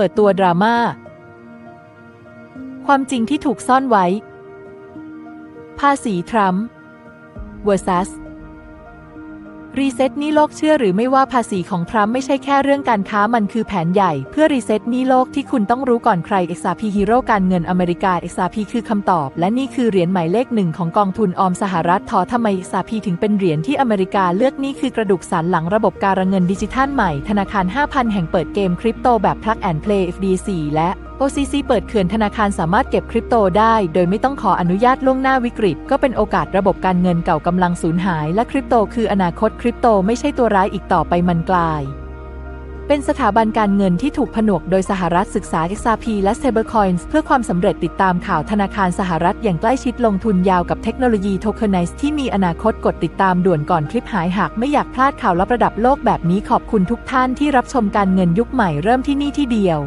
ปิดตัวดราม่า ความจริงที่ถูกซ่อนไว้ ภาษีทรัมป์ vs รีเซ็ตนี้โลกเชื่อหรือไม่ว่าภาษีของทรัมป์ไม่ใช่แค่เรื่องการค้ามันคือแผนใหญ่ เพื่อรีเซ็ตนี้โลกที่คุณต้องรู้ก่อนใคร XRP ฮีโร่การเงินอเมริกา XRP คือคำตอบ และนี่คือเหรียญหมายเลขหนึ่งของกองทุนออมสหรัฐทอทำไม XRP ถึงเป็นเหรียญที่อเมริกาเลือกนี่คือกระดูกสันหลังระบบการเงินดิจิทัลใหม่ ธนาคาร 5,000 แห่งเปิดเกมคริปโตแบบ Plug and Play FDC และ OCC เปิดเขื่อนธนาคารสามารถเก็บคริปโตได้ โดยไม่ต้องขออนุญาตล่วงหน้าวิกฤต ก็เป็นโอกาสระบบการเงินเก่ากำลังสูญหาย และคริปโตคืออนาคตคริปโตไม่ใช่ตัวร้ายอีกต่อไปมันกลาย เป็นสถาบันการเงินที่ถูกผนวกโดยสหรัฐศึกษา XRP และ Stablecoins เพื่อความสำเร็จติดตามข่าวธนาคารสหรัฐอย่างใกล้ชิดลงทุนยาวกับเทคโนโลยี Tokenize ที่มีอนาคตกดติดตามด่วนก่อนคลิปหายหากไม่อยากพลาดข่าวลับระดับโลกแบบนี้ขอบคุณทุกท่านที่รับชมการเงินยุคใหม่เริ่มที่นี่ที่เดียว